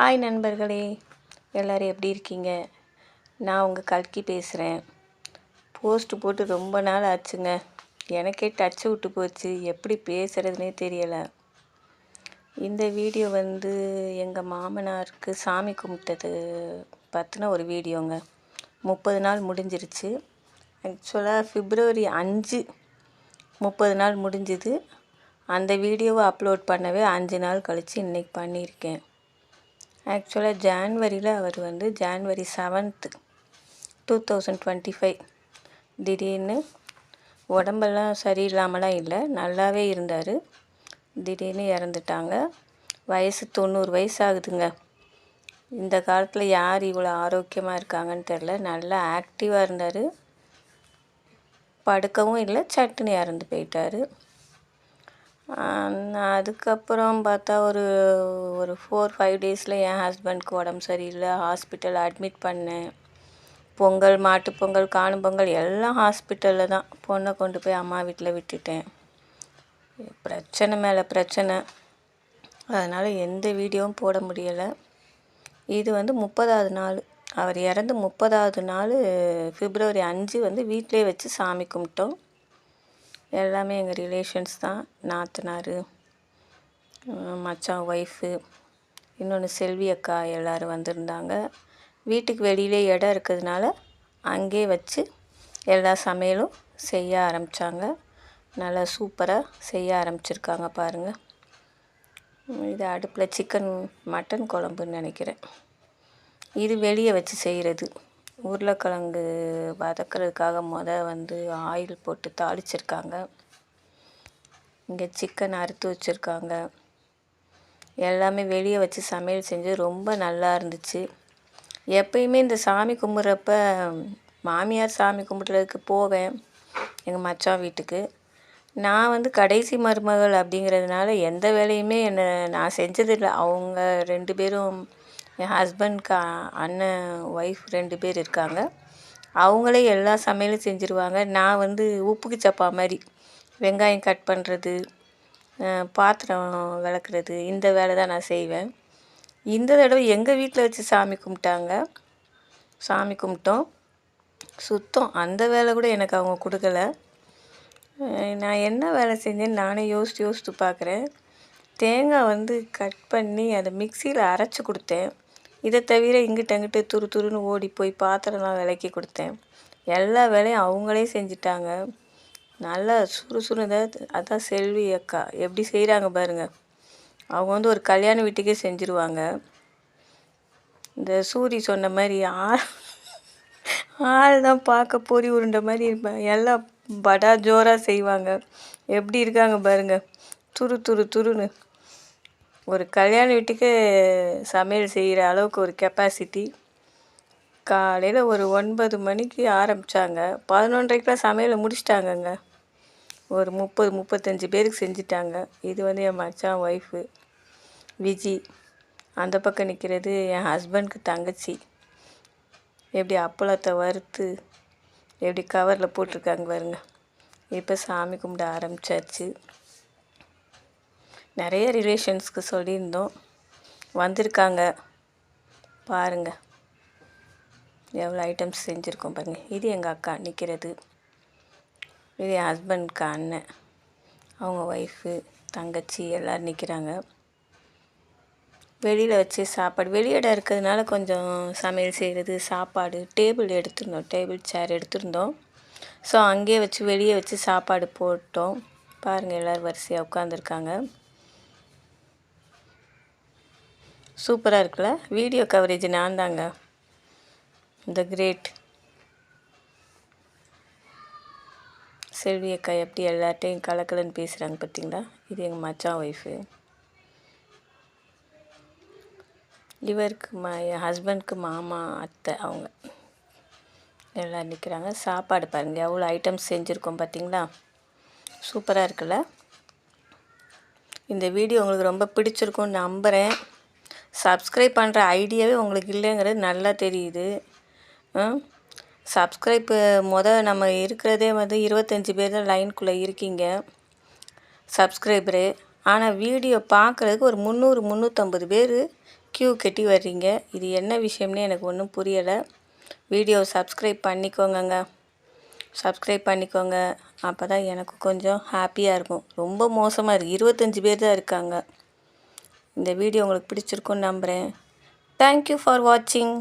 Hi நண்பர்களே. எல்லோரும் எப்படி இருக்கீங்க? நான் உங்கள் கல்கி பேசுகிறேன் போஸ்ட்டு போட்டு ரொம்ப நாள் ஆச்சுங்க. எனக்கே டச்சு விட்டு போச்சு. எப்படி பேசுகிறதுனே தெரியலை. இந்த வீடியோ வந்து எங்கள் மாமனாருக்கு சாமி கும்பிட்டது பற்றின ஒரு வீடியோங்க. முப்பது நாள் முடிஞ்சிருச்சு. ஆக்சுவலாக ஃபிப்ரவரி அஞ்சு முப்பது நாள் முடிஞ்சுது. அந்த வீடியோவை அப்லோட் பண்ணவே அஞ்சு நாள் கழித்து இன்றைக்கி பண்ணியிருக்கேன். ஆக்சுவலாக ஜான்வரியில் அவர் வந்து January seventh two thousand twenty five திடீர்னு உடம்பெல்லாம் சரியில்லாமலாம் இல்லை நல்லாவே இருந்தார். திடீர்னு இறந்துட்டாங்க. வயசு தொண்ணூறு வயசு ஆகுதுங்க இந்த காலத்தில் யார் இவ்வளோ ஆரோக்கியமாக இருக்காங்கன்னு தெரில நல்லா ஆக்டிவாக இருந்தார். படுக்கவும் இல்லை சட்டுன்னு இறந்து போயிட்டார். அதுக்கப்புறம் பார்த்தா ஒரு ஒரு ஃபோர் ஃபைவ் டேஸில் என் ஹஸ்பண்ட்க்கு உடம்பு சரியில்லை ஹாஸ்பிட்டல் அட்மிட் பண்ணேன். பொங்கல் மாட்டு பொங்கல் காணும் பொங்கல் எல்லாம் ஹாஸ்பிட்டலில் தான். பொண்ணை கொண்டு போய் அம்மா வீட்டில் விட்டுட்டேன். பிரச்சனை மேலே பிரச்சனை. அதனால் எந்த வீடியோவும் போட முடியலை. இது வந்து முப்பதாவது நாள். அவர் இறந்து முப்பதாவது நாள் பிப்ரவரி அஞ்சு வந்து வீட்டிலே வச்சு சாமி கும்பிட்டோம். எல்லாமே எங்கள் ரிலேஷன்ஸ் தான். நாத்தனார் மச்சான் ஒய்ஃபு இன்னொன்று செல்வி அக்கா எல்லோரும் வந்திருந்தாங்க. வீட்டுக்கு வெளியிலே இடம் இருக்கிறதுனால அங்கே வச்சு எல்லா சமையலும் செய்ய ஆரம்பித்தாங்க நல்லா சூப்பராக செய்ய ஆரம்பிச்சிருக்காங்க பாருங்கள் இது அடுப்பில் சிக்கன் மட்டன் குழம்புன்னு நினைக்கிறேன். இது வெளியே வச்சு செய்கிறது உருளைக்கிழங்கு வதக்கிறதுக்காக முத வந்து ஆயில் போட்டு தாளிச்சிருக்காங்க. இங்கே சிக்கன் அறுத்து வச்சுருக்காங்க. எல்லாமே வெளியே வச்சு சமையல் செஞ்சு ரொம்ப நல்லா இருந்துச்சு. எப்பயுமே இந்த சாமி கும்பிட்றப்ப மாமியார் சாமி கும்பிட்றதுக்கு போவேன் எங்கள் மச்சான் வீட்டுக்கு. நான் வந்து கடைசி மருமகள் அப்படிங்கிறதுனால எந்த வேலையுமே என்னை நான் செஞ்சதில்லை. அவங்க ரெண்டு பேரும் என் ஹஸ்பண்ட்க்கு அண்ணன் ஒய்ஃப் ரெண்டு பேர் இருக்காங்க. அவங்களே எல்லா சமையலும் செஞ்சுருவாங்க. நான் வந்து உப்புக்கு சப்பா மாதிரி வெங்காயம் கட் பண்ணுறது பாத்திரம் விளக்குறது இந்த வேலை தான் நான் செய்வேன். இந்த தடவை எங்கள் வீட்டில் வச்சு சாமி கும்பிட்டாங்க சாமி கும்பிட்டோம். சுத்தம் அந்த வேலை கூட எனக்கு அவங்க கொடுக்கல. நான் என்ன வேலை செஞ்சேன்னு நானே யோசித்து யோசித்து பார்க்குறேன். தேங்காய் வந்து கட் பண்ணி அதை மிக்சியில் அரைச்சி கொடுத்தேன். இதை தவிர இங்கிட்ட அங்கிட்ட துரு துருன்னு ஓடி போய் பாத்திரம்லாம் விளக்கி கொடுத்தேன். எல்லா வேலையும் அவங்களே செஞ்சிட்டாங்க. நல்லா சுறுசுறுந்த அதான் செல்வி அக்கா. எப்படி செய்கிறாங்க பாருங்கள் அவங்க வந்து ஒரு கல்யாண வீட்டுக்கே செஞ்சுருவாங்க. இந்த சூரி சொன்ன மாதிரி ஆள் ஆள் தான் பார்க்க பொறி உருண்ட மாதிரி இருப்பேன். எல்லாம் படா ஜோராக செய்வாங்க. எப்படி இருக்காங்க பாருங்கள் துரு துரு துருன்னு. ஒரு கல்யாண வீட்டுக்கு சமையல் செய்கிற அளவுக்கு ஒரு கெப்பாசிட்டி காலையில் ஒரு ஒன்பது மணிக்கு ஆரம்பித்தாங்க பதினொன்றைக்கெலாம் சமையலை முடிச்சிட்டாங்கங்க. ஒரு முப்பது முப்பத்தஞ்சு பேருக்கு செஞ்சிட்டாங்க. இது வந்து என் மச்சான் ஒய்ஃபு விஜி. அந்த பக்கம் நிற்கிறது என் ஹஸ்பண்ட்க்கு தங்கச்சி. எப்படி அப்பளத்தை வறுத்து எப்படி கவரில் போட்டிருக்காங்க பாருங்க. இப்போ சாமி கும்பிட ஆரம்பித்தாச்சு நிறைய ரிலேஷன்ஸ்க்கு சொல்லியிருந்தோம். வந்திருக்காங்க. பாருங்கள் எவ்வளோ ஐட்டம்ஸ் செஞ்சுருக்கோம் பாருங்கள் இது எங்கள் அக்கா நிற்கிறது இது என் ஹஸ்பண்ட்க்கு அண்ணன். அவங்க ஒய்ஃபு தங்கச்சி எல்லோரும் நிற்கிறாங்க வெளியில் வச்சு சாப்பாடு. வெளியிடம் இருக்கிறதுனால கொஞ்சம் சமையல் செய்கிறது சாப்பாடு டேபிள் எடுத்திருந்தோம். டேபிள் சேர் எடுத்திருந்தோம். ஸோ அங்கேயே வச்சு வெளியே வச்சு சாப்பாடு போட்டோம். பாருங்கள் எல்லோரும் வரிசையாக உட்காந்துருக்காங்க சூப்பராக இருக்குல்ல? வீடியோ கவரேஜ் நான் தாங்க த கிரேட் செல்வி அக்கா எப்படி எல்லாட்டையும் கலக்கலன்னு பேசுகிறாங்க பார்த்தீங்களா இது எங்கள் மச்சான் ஒய்ஃபு இவருக்கு மா என் ஹஸ்பண்ட்க்கு மாமா அத்தை அவங்க. எல்லாம் நிற்கிறாங்க சாப்பாடு பாருங்கள் எவ்வளோ ஐட்டம்ஸ் செஞ்சுருக்கோம் பார்த்தீங்களா சூப்பராக இருக்குல்ல? இந்த வீடியோ உங்களுக்கு ரொம்ப பிடிச்சிருக்கும்னு நம்புகிறேன் சப்ஸ்கிரைப் பண்ணுற ஐடியாவே உங்களுக்கு இல்லைங்கிறது நல்லா தெரியுது. சப்ஸ்கிரைப்பு மொதல் நம்ம இருக்கிறதே வந்து இருபத்தஞ்சி பேர் தான் லைனுக்குள்ளே இருக்கீங்க. சப்ஸ்கிரைபரு ஆனால் வீடியோ பார்க்குறதுக்கு ஒரு முந்நூறு முந்நூற்றம்பது பேர் க்யூ கட்டி வர்றீங்க. இது என்ன விஷயம்னு எனக்கு ஒன்றும் புரியலை. Video subscribe பண்ணிக்கோங்கங்க. சப்ஸ்கிரைப் பண்ணிக்கோங்க. அப்போ தான் எனக்கு கொஞ்சம் ஹாப்பியாக இருக்கும். ரொம்ப மோசமாக இருக்குது இருபத்தஞ்சி பேர் தான் இருக்காங்க. இந்த வீடியோ உங்களுக்கு பிடிச்சிருக்குன்னு நம்புகிறேன் தேங்க்யூ ஃபார் வாட்சிங்